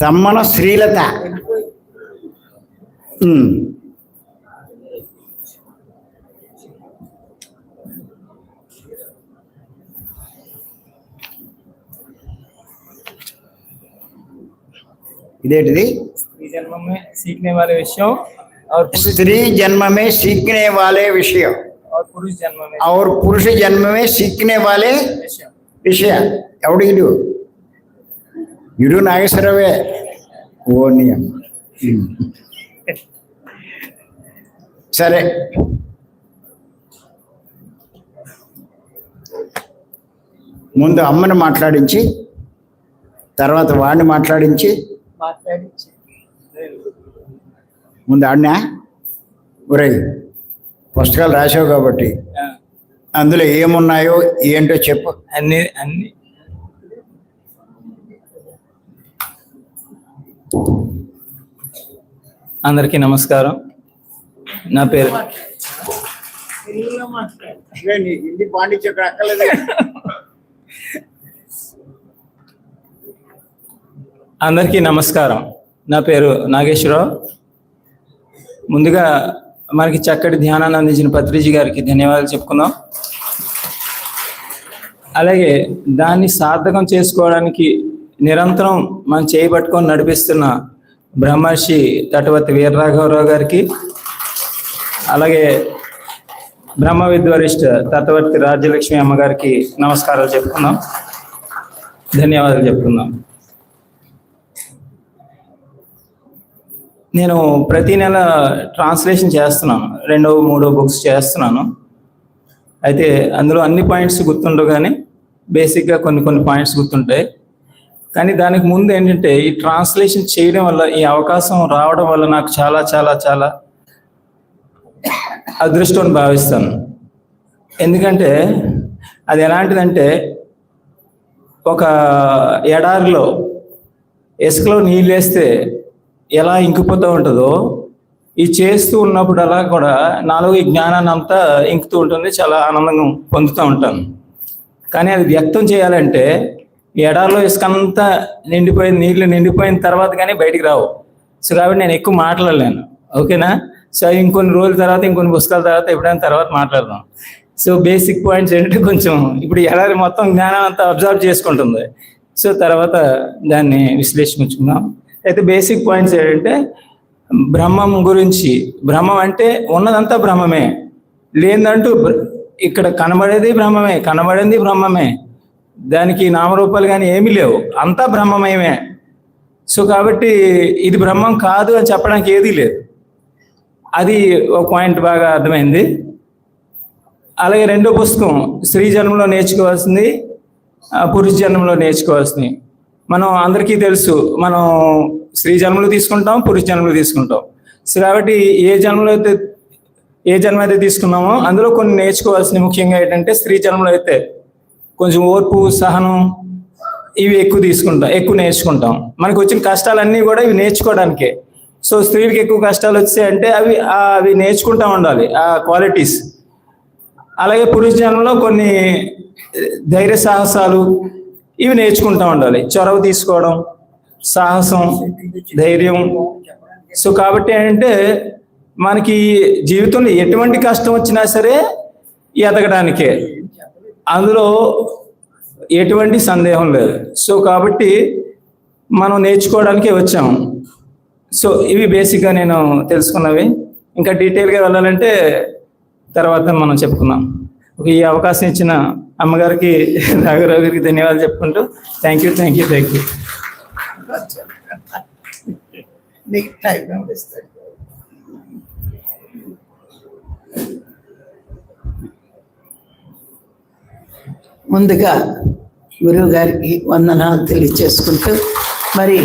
తమ్మన శ్రీలత ఉమ్. ఇదేంటిది स्त्री जन्म में सीखने वाले विषयों और पुरुष स्त्री जन्म में सीखने वाले विषय और पुरुष जन्म में और पुरुष जन्म में सीखने वाले विषय విషయ ఎవడు ఇడు ఇడు నాగేశ్వరవే. ఓ నియం. సరే. ముందు అమ్మని మాట్లాడించి తర్వాత వాడిని మాట్లాడించి. ముందు ఆడినా? ఒరే పుస్తకాలు రాసావు కాబట్టి అందులో ఏమున్నాయో ఏంటో చెప్పు. అన్ని అన్ని. అందరికీ నమస్కారం. నా పేరు అందరికీ నమస్కారం. నా పేరు నాగేశ్వరరావు. ముందుగా మనకి చక్కటి ధ్యానాన్ని అందించిన పత్రిజీ గారికి ధన్యవాదాలు చెప్పుకుందాం. అలాగే దాన్ని సార్థకం చేసుకోవడానికి నిరంతరం మనం చేయబట్టుకొని నడిపిస్తున్న బ్రహ్మర్షి తటవర్తి వీరరాఘవరావు గారికి అలాగే బ్రహ్మ విద్వరిష్ట తటవర్తి రాజ్యలక్ష్మి అమ్మగారికి నమస్కారాలు చెప్పుకుందాం. ధన్యవాదాలు చెప్పుకుందాం. నేను ప్రతి నెల ట్రాన్స్లేషన్ చేస్తున్నాను రెండో మూడో బుక్స్ చేస్తున్నాను. అయితే అందులో అన్ని పాయింట్స్ గుర్తుండవు కానీ బేసిక్గా కొన్ని కొన్ని పాయింట్స్ గుర్తుంటాయి. కానీ దానికి ముందు ఏంటంటే ఈ ట్రాన్స్లేషన్ చేయడం వల్ల ఈ అవకాశం రావడం వల్ల నాకు చాలా చాలా చాలా అదృష్టం అని భావిస్తాను. ఎందుకంటే అది ఎలాంటిదంటే ఒక ఎడారిలో ఇసుకలో నీళ్ళేస్తే ఎలా ఇంకిపోతూ ఉంటుందో ఈ చేస్తూ ఉన్నప్పుడు అలా కూడా నాలో ఈ జ్ఞానాన్ని అంతా ఇంకుతూ ఉంటుంది చాలా ఆనందంగా పొందుతూ ఉంటాను. కానీ అది వ్యక్తం చేయాలంటే ఈ ఎడారిలో ఇసుకంతా నిండిపోయిన నీళ్ళు నిండిపోయిన తర్వాత కానీ బయటికి రావు. సో కాబట్టి నేను ఎక్కువ మాట్లాడలేను. ఓకేనా? సో ఇంకొన్ని రోజుల తర్వాత ఇంకొన్ని పుస్తకాల తర్వాత ఎప్పుడైనా తర్వాత మాట్లాడదాం. సో బేసిక్ పాయింట్స్ ఏంటంటే కొంచెం ఇప్పుడు ఎడారి మొత్తం జ్ఞానం అంతా అబ్జర్వ్ చేసుకుంటుంది. సో తర్వాత దాన్ని విశ్లేషించుకుందాం. అయితే బేసిక్ పాయింట్స్ ఏంటంటే బ్రహ్మం గురించి బ్రహ్మం అంటే ఉన్నదంతా బ్రహ్మమే. లేదంటూ ఇక్కడ కనబడేది బ్రహ్మమే కనబడింది బ్రహ్మమే. దానికి నామరూపాలు కానీ ఏమీ లేవు. అంతా బ్రహ్మమయమే. సో కాబట్టి ఇది బ్రహ్మం కాదు అని చెప్పడానికి ఏదీ లేదు. అది ఒక పాయింట్ బాగా అర్థమైంది. అలాగే రెండో పుస్తకం స్త్రీ జన్మలో నేర్చుకోవాల్సింది పురుష జన్మలో నేర్చుకోవాల్సింది. మనం అందరికీ తెలుసు మనం స్త్రీ జన్మలు తీసుకుంటాం పురుష జన్మలు తీసుకుంటాం. సో కాబట్టి ఏ జన్మలో అయితే ఏ జన్మ అయితే తీసుకున్నామో అందులో కొన్ని నేర్చుకోవాల్సినవి ముఖ్యంగా ఏంటంటే స్త్రీ జన్మలో అయితే కొంచెం ఓర్పు సహనం ఇవి ఎక్కువ తీసుకుంటాం ఎక్కువ నేర్చుకుంటాం. మనకు వచ్చిన కష్టాలన్నీ కూడా ఇవి నేర్చుకోవడానికే. సో స్త్రీలకు ఎక్కువ కష్టాలు వచ్చాయంటే అవి అవి నేర్చుకుంటా ఉండాలి ఆ క్వాలిటీస్ అలాగే పురుష జన్మలో కొన్ని ధైర్య సాహసాలు ఇవి నేర్చుకుంటా ఉండాలి. చొరవ తీసుకోవడం సాహసం ధైర్యం. సో కాబట్టి ఏంటంటే మనకి జీవితంలో ఎటువంటి కష్టం వచ్చినా సరే ఎదగడానికే. అందులో ఎటువంటి సందేహం లేదు. సో కాబట్టి మనం నేర్చుకోవడానికే వచ్చాము సో ఇవి బేసిక్గా నేను తెలుసుకున్నవి. ఇంకా డీటెయిల్గా వెళ్ళాలంటే తర్వాత మనం చెప్పుకుందాం. ఈ అవకాశం ఇచ్చిన అమ్మగారికి రాఘరావు గారికి ధన్యవాదాలు చెప్పుకుంటూ thank you thank you thank you. నీకు టైం ముందుగా గురువు గారికి వందనాలు తెలియచేసుకుంటూ మరి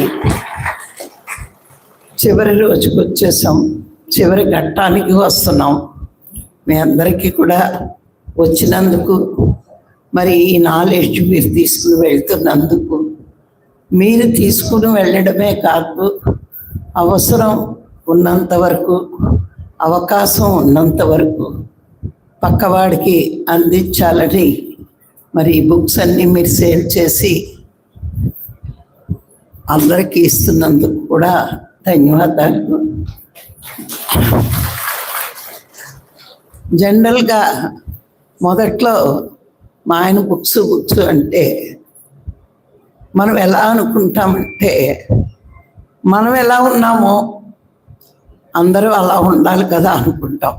చివరి రోజుకు వచ్చేసాం. చివరి ఘట్టానికి వస్తున్నాం. మీ అందరికీ కూడా వచ్చినందుకు మరి ఈ నాలెడ్జ్ మీరు తీసుకుని వెళ్తున్నందుకు మీరు తీసుకుని వెళ్ళడమే కాదు అవసరం ఉన్నంత వరకు అవకాశం ఉన్నంత వరకు పక్కవాడికి అందించాలని మరి ఈ బుక్స్ అన్నీ మీరు సేల్ చేసి అందరికీ ఇస్తున్నందుకు కూడా ధన్యవాదాలు. జనరల్గా మొదట్లో మా ఆయన బుక్స్ బుక్స్ అంటే మనం ఎలా అనుకుంటామంటే మనం ఎలా ఉన్నామో అందరూ అలా ఉండాలి కదా అనుకుంటాం.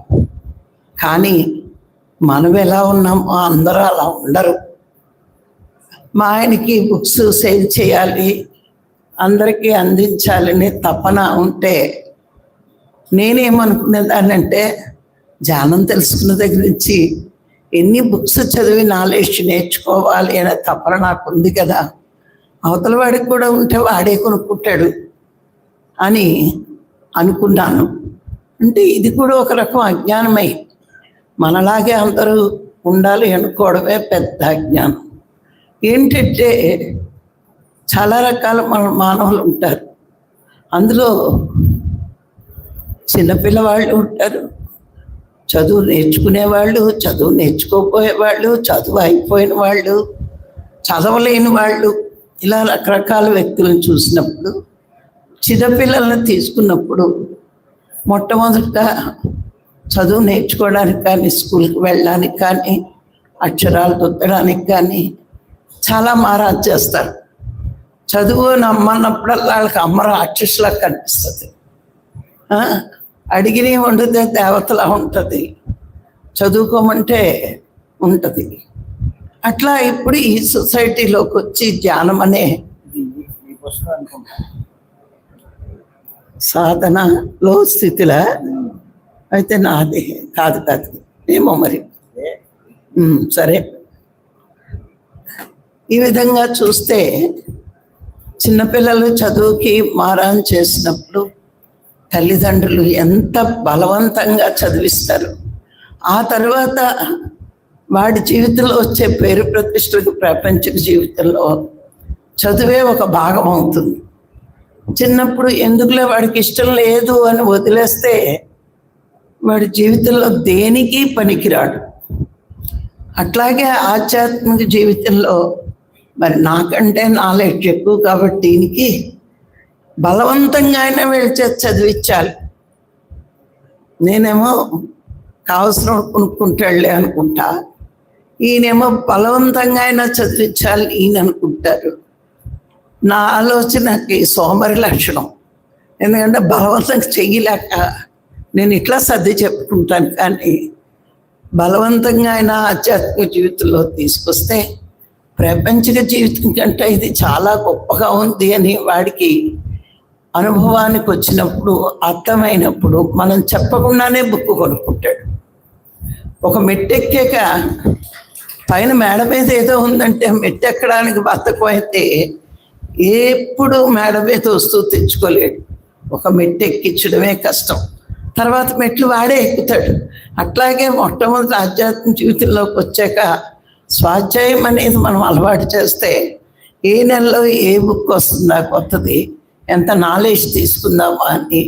కానీ మనం ఎలా ఉన్నామో అందరూ అలా ఉండరు. మా ఆయనకి బుక్స్ సేల్ చేయాలి అందరికీ అందించాలని తపన ఉంటే నేనేమనుకునేదానంటే ధ్యానం తెలుసుకున్న దగ్గర నుంచి ఎన్ని బుక్స్ చదివి నాలెడ్జ్ నేర్చుకోవాలి అనే తపన నాకు ఉంది కదా. అవతల వాడికి కూడా ఉంటే వాడే కొనుక్కుంటాడు అని అనుకున్నాను. అంటే ఇది కూడా ఒక రకం అజ్ఞానమై మనలాగే అందరూ ఉండాలి అనుకోవడమే పెద్ద అజ్ఞానం ఏంటంటే చాలా రకాల మన మానవులు ఉంటారు. అందులో చిన్నపిల్లవాళ్ళు ఉంటారు చదువు నేర్చుకునే వాళ్ళు చదువు నేర్చుకోపోయే వాళ్ళు చదువు అయిపోయిన వాళ్ళు చదవలేని వాళ్ళు ఇలా రకరకాల వ్యక్తులను చూసినప్పుడు చిన్నపిల్లల్ని తీసుకున్నప్పుడు మొట్టమొదట చదువు నేర్చుకోవడానికి కానీ స్కూల్కి వెళ్ళడానికి కానీ అక్షరాలు దొద్దడానికి కానీ చాలా మారాజ్ చేస్తారు. చదువు నమ్మన్నప్పుడల్లా వాళ్ళకి అమ్మ రాక్షసులా కనిపిస్తుంది. అడిగినవి వండితే దేవతలా ఉంటుంది. చదువుకోమంటే ఉంటుంది. అట్లా ఇప్పుడు ఈ సొసైటీలోకి వచ్చి ధ్యానం అనే సాధనలో స్థితిలో అయితే నాది కాదు కాదు. ఏమో మరి. సరే. ఈ విధంగా చూస్తే చిన్నపిల్లలు చదువుకి మారాన్ చేసినప్పుడు తల్లిదండ్రులు ఎంత బలవంతంగా చదివిస్తారు. ఆ తర్వాత వాడి జీవితంలో వచ్చే పేరు ప్రతిష్టకు ప్రపంచ జీవితంలో చదువే ఒక భాగం అవుతుంది. చిన్నప్పుడు ఎందుకులే వాడికి ఇష్టం లేదు అని వదిలేస్తే వాడి జీవితంలో దేనికి పనికిరాడు. అట్లాగే ఆధ్యాత్మిక జీవితంలో మరి నాకంటే నాలెడ్జ్ ఎక్కువ కాబట్టి దీనికి బలవంతంగా అయినా వెళ్ళి చదివించాలి నేనేమో కావలసిన కొనుక్కుంటాడులే అనుకుంటా. ఈయనేమో బలవంతంగా అయినా చదివించాలి ఈయన అనుకుంటారు. నా ఆలోచనకి సోమరి లక్షణం. ఎందుకంటే బలవంతంగా చెయ్యలేక నేను ఇట్లా సర్ది చెప్పుకుంటాను. కానీ బలవంతంగా ఆయన ఆధ్యాత్మిక జీవితంలో తీసుకొస్తే ప్రపంచిక జీవితం కంటే ఇది చాలా గొప్పగా ఉంది అని వాడికి అనుభవానికి వచ్చినప్పుడు అర్థమైనప్పుడు మనం చెప్పకుండానే బుక్ కొనుక్కుంటాడు. ఒక మెట్టెక్కాక పైన మేడ మీద ఏదో ఉందంటే మెట్టెక్కడానికి బతకం అయితే ఎప్పుడు మేడ మీద వస్తూ తెచ్చుకోలేడు. ఒక మెట్టెక్కించడమే కష్టం. తర్వాత మెట్లు వాడే ఎక్కుతాడు. అట్లాగే మొట్టమొదటి ఆధ్యాత్మిక జీవితంలోకి వచ్చాక స్వాధ్యాయం అనేది మనం అలవాటు చేస్తే ఏ నెలలో ఏ బుక్ వస్తుందా కొత్తది ఎంత నాలెడ్జ్ తీసుకుందామా అని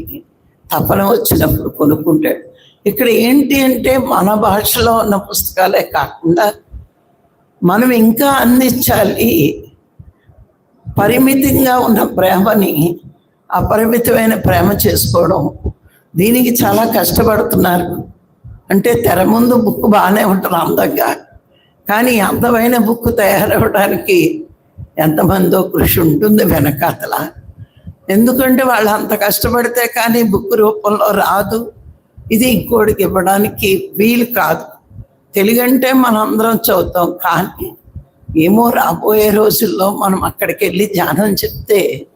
తపన వచ్చినప్పుడు కొనుక్కుంటాడు. ఇక్కడ ఏంటి అంటే మన భాషలో ఉన్న పుస్తకాలే కాకుండా మనం ఇంకా అందించాలి పరిమితంగా ఉన్న ప్రేమని అపరిమితమైన ప్రేమ చేసుకోవడం దీనికి చాలా కష్టపడుతున్నారు. అంటే తెర ముందు బుక్ బాగానే ఉంటుంది అందంగా. కానీ అందమైన బుక్ తయారవడానికి ఎంతమందో కృషి ఉంటుంది వెనకాతల. ఎందుకంటే వాళ్ళు అంత కష్టపడితే కానీ బుక్ రూపంలో రాదు. ఇది ఇంకోటికి ఇవ్వడానికి వీలు కాదు. తెలుగంటే మనం అందరం చదువుతాం కానీ ఏమో రాబోయే రోజుల్లో మనం అక్కడికి వెళ్ళి ధ్యానం చెప్తే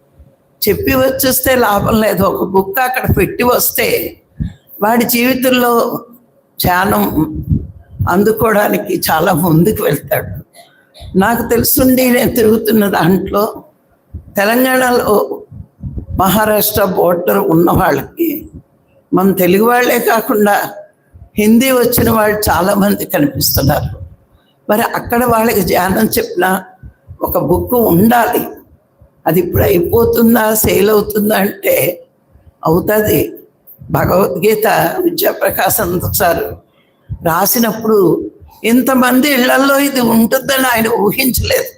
చెప్పి వచ్చేస్తే లాభం లేదు. ఒక బుక్ అక్కడ పెట్టి వస్తే వాడి జీవితంలో ధ్యానం అందుకోవడానికి చాలా ముందుకు వెళ్తాడు. నాకు తెలుసుండి నేను తిరుగుతున్న దాంట్లో తెలంగాణలో మహారాష్ట్ర బోర్డర్ ఉన్న వాళ్ళకి మన తెలుగు వాళ్ళే కాకుండా హిందీ వచ్చిన వాళ్ళు చాలామంది కనిపిస్తున్నారు. మరి అక్కడ వాళ్ళకి ధ్యానం చెప్పిన ఒక బుక్ ఉండాలి. అది ఇప్పుడు అయిపోతుందా సేల్ అవుతుందా అంటే అవుతుంది. భగవద్గీత విద్యాప్రకాశం సార్ రాసినప్పుడు ఇంతమంది ఇళ్ళలో ఇది ఉంటుందని ఆయన ఊహించలేదు.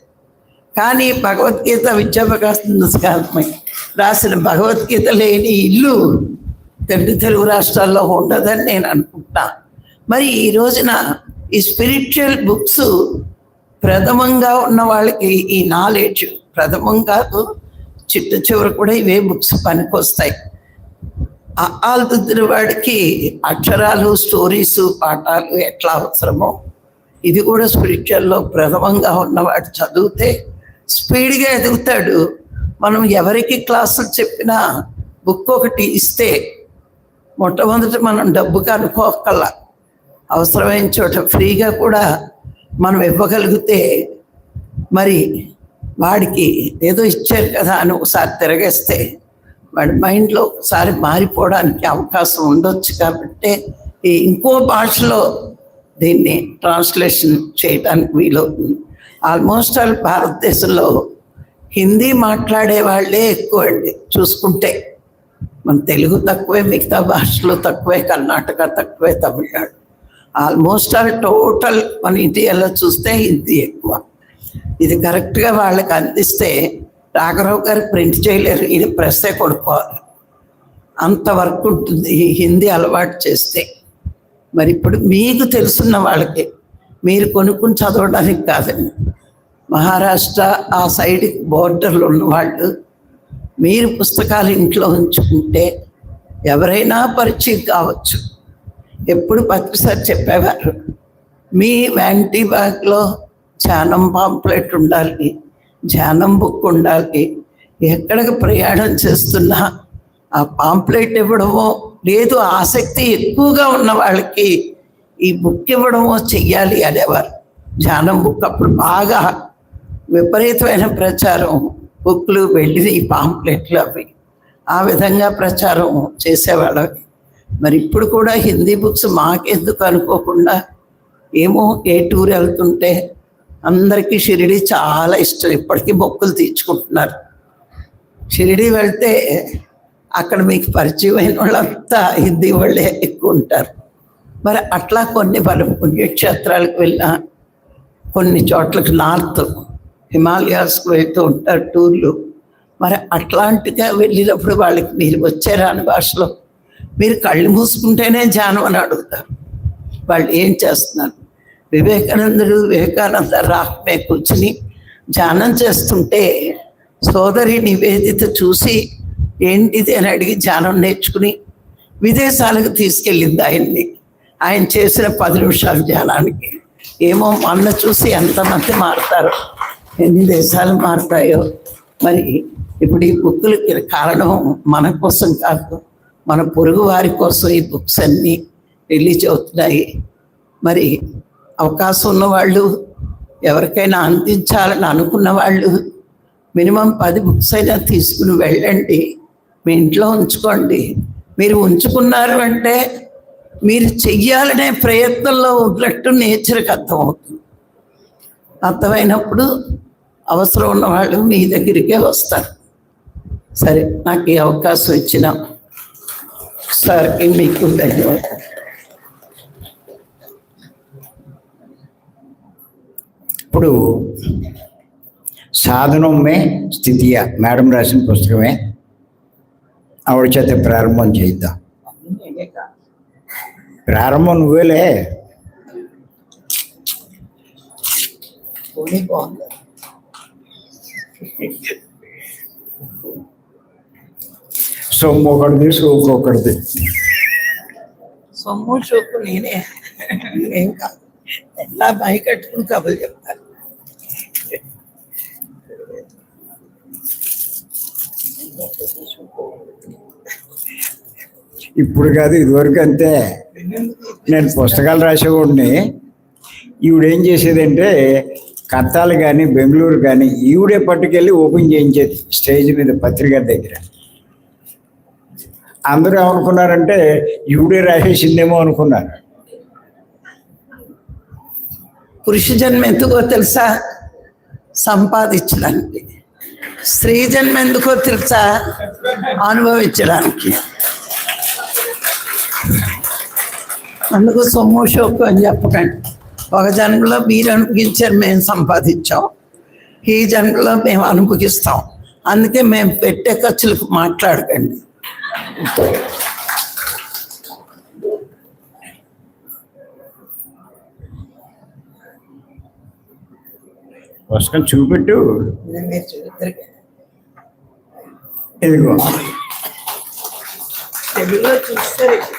కానీ భగవద్గీత విద్యాప్రకాశం రాసిన భగవద్గీత లేని ఇల్లు తెలుగు తెలుగు రాష్ట్రాల్లో ఉండదని నేను అనుకుంటా మరి ఈ రోజున ఈ స్పిరిచువల్ బుక్స్ ప్రథమంగా ఉన్న వాళ్ళకి ఈ నాలెడ్జ్ ప్రథమం కాదు చిట్ట చివరి కూడా ఇవే బుక్స్ పనికొస్తాయి. ఆల్దిద్దిన వాడికి అక్షరాలు స్టోరీస్ పాఠాలు ఎట్లా అవసరమో ఇది కూడా స్పిరిచువల్లో ప్రథమంగా ఉన్నవాడు చదివితే స్పీడ్గా ఎదుగుతాడు. మనం ఎవరికి క్లాసులు చెప్పినా బుక్ ఒకటి ఇస్తే మొట్టమొదట మనం డబ్బుకి అనుకోకల్లా. అవసరమైన చోట ఫ్రీగా కూడా మనం ఇవ్వగలిగితే మరి వాడికి ఏదో ఇచ్చారు కదా అని ఒకసారి తిరగేస్తే వాడి మైండ్లో ఒకసారి మారిపోవడానికి అవకాశం ఉండొచ్చు కాబట్టి ఈ ఇంకో భాషలో దీన్ని ట్రాన్స్లేషన్ చేయడానికి వీలవుతుంది. ఆల్మోస్ట్ ఆల్ భారతదేశంలో హిందీ మాట్లాడే వాళ్ళే ఎక్కువ అండి చూసుకుంటే. మన తెలుగు తక్కువే మిగతా భాషలు తక్కువే కర్ణాటక తక్కువే తమిళనాడు. ఆల్మోస్ట్ ఆల్ టోటల్ మన ఇండియాలో చూస్తే హిందీ ఎక్కువ. ఇది కరెక్ట్గా వాళ్ళకి అందిస్తే రాఘరావు గారు ప్రింట్ చేయలేరు. ఇది ప్రెస్సే కొనుక్కోవాలి. అంత వర్క్ ఉంటుంది. హిందీ అలవాటు చేస్తే. మరి ఇప్పుడు మీకు తెలుసున్న వాళ్ళకి మీరు కొనుక్కుని చదవడానికి కాదండి. మహారాష్ట్ర ఆ సైడ్ బోర్డర్లు ఉన్న వాళ్ళు మీరు పుస్తకాలు ఇంట్లో ఉంచుకుంటే ఎవరైనా పరిచయం కావచ్చు. ఎప్పుడు పత్రిసారి చెప్పేవారు మీ వ్యాంటీ బ్యాగ్లో ధ్యానం పాంప్లెట్ ఉండాలి ధ్యానం బుక్ ఉండాలి. ఎక్కడికి ప్రయాణం చేస్తున్నా ఆ పాంప్లెట్ ఇవ్వడమో లేదు ఆసక్తి ఎక్కువగా ఉన్న వాళ్ళకి ఈ బుక్ ఇవ్వడమో చెయ్యాలి అనేవారు. ధ్యానం బుక్ అప్పుడు బాగా విపరీతమైన ప్రచారం బుక్లు వెళ్ళి పాంప్లెట్లు అవి. ఆ విధంగా ప్రచారం చేసేవాళ్ళవి మరి ఇప్పుడు కూడా హిందీ బుక్స్ మాకెందుకు అనుకోకుండా ఏమో ఏ టూర్ వెళ్తుంటే అందరికీ షిరిడి చాలా ఇష్టం. ఇప్పటికీ మొక్కులు తీర్చుకుంటున్నారు. షిరిడి వెళ్తే అక్కడ మీకు పరిచయం అయిన వాళ్ళంతా హిందీ వాళ్ళే ఎక్కువ ఉంటారు. మరి అట్లా కొన్ని మన పుణ్యక్షేత్రాలకు వెళ్ళినా కొన్ని చోట్లకు నార్త్ హిమాలయాస్కి వెళ్తూ ఉంటారు టూర్లు. మరి అట్లాంటిగా వెళ్ళినప్పుడు వాళ్ళకి మీరు వచ్చే రాని భాషలో మీరు కళ్ళు మూసుకుంటేనే ధ్యానం అని అడుగుతారు. వాళ్ళు ఏం చేస్తున్నారు? వివేకానందుడు వివేకానంద రాక్మే కూర్చుని ధ్యానం చేస్తుంటే సోదరి నివేదిత చూసి ఏంటిది అని అడిగి ధ్యానం నేర్చుకుని విదేశాలకు తీసుకెళ్ళింది ఆయన్ని. ఆయన చేసిన పది నిమిషాల ధ్యానానికి. ఏమో మొన్న చూసి ఎంతమంది మారుతారు ఎన్ని దేశాలు మారుతాయో. మరి ఇప్పుడు ఈ బుక్కులకి కారణం మన కోసం కాదు మన పొరుగు వారి కోసం ఈ బుక్స్ అన్నీ రిలీజ్ అవుతున్నాయి. మరి అవకాశం ఉన్నవాళ్ళు ఎవరికైనా అందించాలని అనుకున్న వాళ్ళు మినిమం పది బుక్స్ అయినా తీసుకుని వెళ్ళండి. మీ ఇంట్లో ఉంచుకోండి. మీరు ఉంచుకున్నారు అంటే మీరు చెయ్యాలనే ప్రయత్నంలో ఉన్నట్టు నేచర్కి అర్థమవుతుంది. అర్థమైనప్పుడు అవసరం ఉన్న వాళ్ళు మీ దగ్గరికే వస్తారు. సరే నాకు ఈ అవకాశం ఇచ్చిన సార్కి మీకు ధన్యవాదాలు. ఇప్పుడు సాధనమే స్థితియ. మేడం రాసిన పుస్తకమే. ఆవిడ చేత ప్రారంభం చేద్దాం ప్రారంభం నువ్వేలే. సొమ్ము ఒకటిది సోకు ఒకటిది సొమ్ము చూపు నేనే. ఏం కాదు. ఎలా బై కట్టుకుని కబులు చెప్తాను. ఇప్పుడు కాదు ఇదివరకు అంతే. నేను పుస్తకాలు రాసేవాడిని. ఈవిడేం చేసేదంటే కత్తాలు కానీ బెంగళూరు కానీ ఈవిడే పట్టుకెళ్ళి ఓపెన్ చేయించేది స్టేజ్ మీద పత్రిక దగ్గర. అందరూ ఏమనుకున్నారంటే ఈవిడే రాసేసిందేమో అనుకున్నారు. పురుష జన్మ ఎందుకో తెలుసా? సంపాదించడానికి. స్త్రీ జన్మ ఎందుకో తెలుసా? అనుభవించడానికి. అందుకు సొమ్ము షోకు అని చెప్పకండి. ఒక జన్మలో మీరు అనుభవించారు మేము సంపాదించాం. ఈ జన్మలో మేము అనుభవిస్తాం. అందుకే మేము పెట్టే ఖర్చులకు మాట్లాడకండి. పుస్తకం చూపెట్టు. ఇదిగో. తెలుగులో చూస్తారు.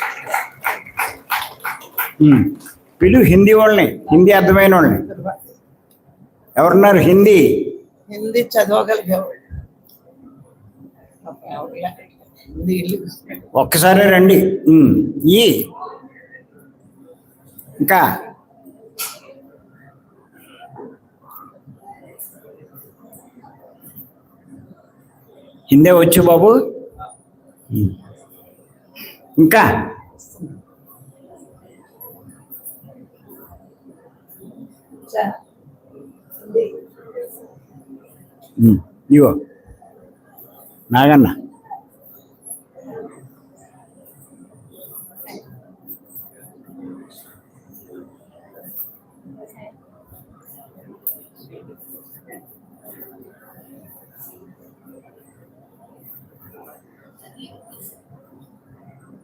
పిలు హిందీ వాళ్ళని హిందీ అర్థమైన వాళ్ళని. ఎవరున్నారు? హిందీ? హిందీ చదవగలిగేవాళ్ళు హిందీ ఒక్కసారి రండి. ఈ. ఇంకా? హిందే వచ్చు బాబు. ఉమ్. ఇంకా ఉమ్. ఇగో నాగన్న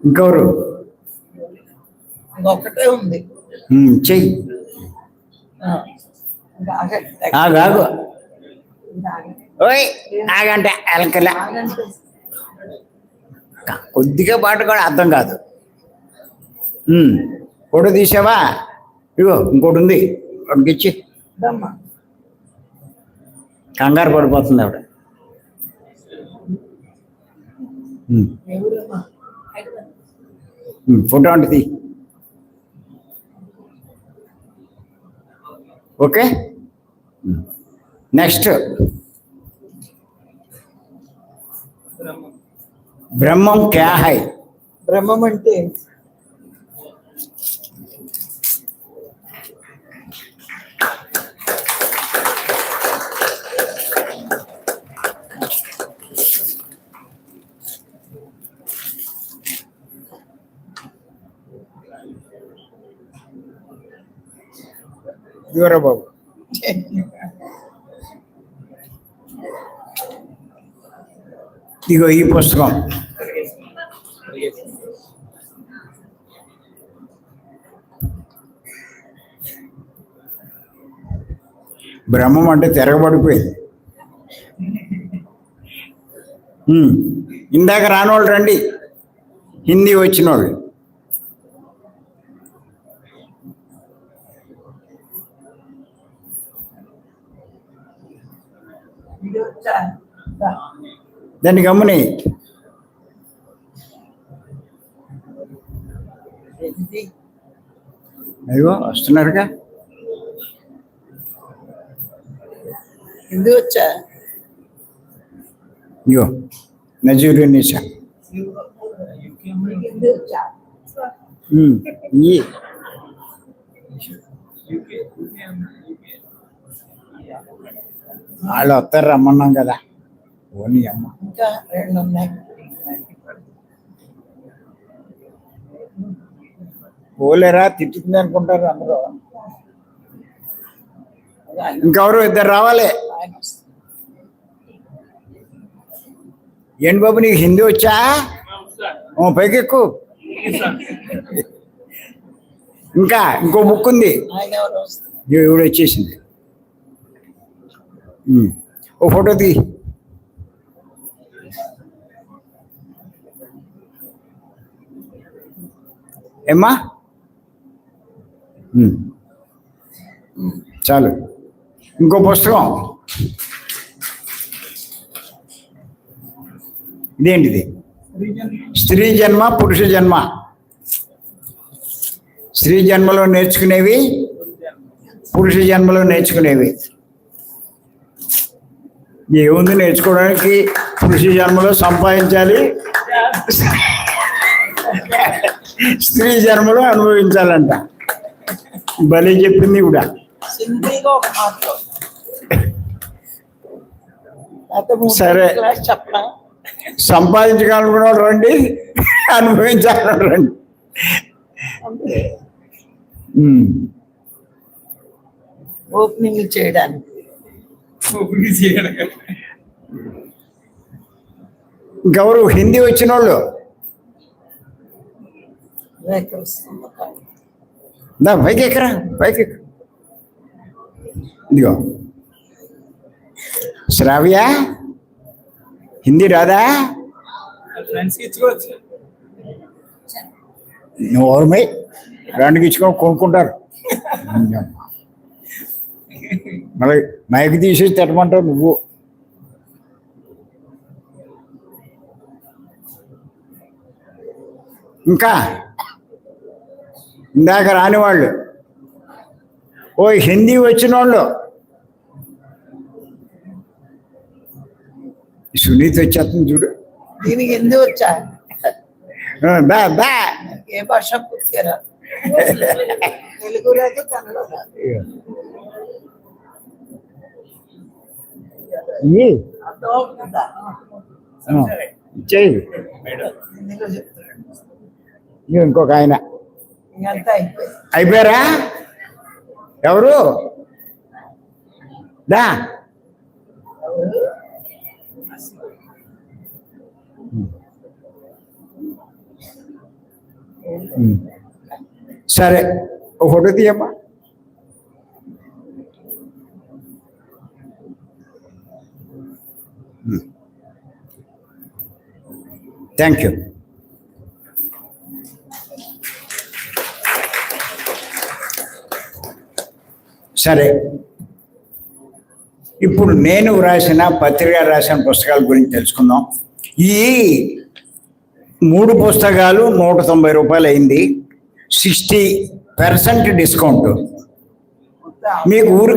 ఇంకెవరు ఒకటే ఉంది ఉమ్, చెయ్యి ఆగండి. ఓయ్ ఆగంటే ఎలకలే. కొద్దిగా పాట కూడా అర్థం కాదు. ఫోటో తీసావా? ఇగో ఇంకోటి ఉంది. ఒకటి ఇచ్చి. కంగారు పడిపోతుంది ఆవిడ. ఫోటో అంటే తీ. ఓకే ఉమ్, నెక్స్ట్ బ్రహ్మం క్యా హై బ్రహ్మం అంటే ఏంటి? బాబు ఇగో ఈ పుస్తకం. బ్రహ్మం అంటే తిరగబడిపోయింది. ఉమ్, ఇందాక రానోళ్ళు రండి. హిందీ వచ్చిన వాళ్ళు ఇది వచ్చా? దా. దాన్ని గమ్ముని ఇది అయ్యో వస్తున్నారుగా ఇది వచ్చా ఇగో నజీరు నిసా ఇది వచ్చా ఉమ్, ఈ వాళ్ళు వస్తారు రమ్మన్నాం కదా. ఓని అమ్మ. ఇంకా రెండు ఉన్నాయి పోలేరా? తిట్టుకుంది అనుకుంటారు అందరూ. ఇంకెవరు? ఇద్దరు రావాలి. ఏంటి బాబు నీకు హిందీ వచ్చా? ఓ, పైకి ఎక్కు ఇంకా ఇంకో బుక్ ఉంది ఇవిడ వచ్చేసింది. ఓ ఫోటో తీ. ఏమ్మా? చాలు. ఇంకో పుస్తకం. ఇదేంటిది? స్త్రీ జన్మ పురుష జన్మ. స్త్రీ జన్మలో నేర్చుకునేవి పురుష జన్మలో నేర్చుకునేవి. ఏముంది నేర్చుకోవడానికి పురుష జన్మలో సంపాదించాలి. స్త్రీ జన్మలో అనుభవించాలంట. భలే చెప్పింది కూడా. సరే. సంపాదించగలనుకున్న రండి. అనుభవించాలని రండి. ఓపెనింగ్ చేయడానికి. గౌరవ్ హిందీ వచ్చిన వాళ్ళు దా పైకి ఎక్కరా? పైకి ఇదిగో. శ్రావ్య హిందీ రాదా? నువ్వు ఓర్మై రెండుకి ఇచ్చుకొని కొనుక్కుంటారు. మళ్ళీ మైక్ తీసి తిట్టమంటావు నువ్వు. ఇంకా? ఇందాక రాని వాళ్ళు ఓ హిందీ వచ్చిన వాళ్ళు సునీత వచ్చేస్తుంది చూడు. దీనికి ఎందుకు వచ్చా? దా దా ఏ భాష తెలుగు రాదు కన్నడ ఇయ్యి. ఇచ్చేయి. ఇంకొక ఆయన. అయిపోయారా? ఎవరు? దా. సరే. ఒక ఫోటో తీయమ్మా. థ్యాంక్ యూ సరే. ఇప్పుడు నేను వ్రాసిన పత్రిక రాసిన పుస్తకాల గురించి తెలుసుకుందాం. ఈ మూడు పుస్తకాలు నూట తొంభై రూపాయలు అయింది. Sixty percent discount. మీకు ఊరికే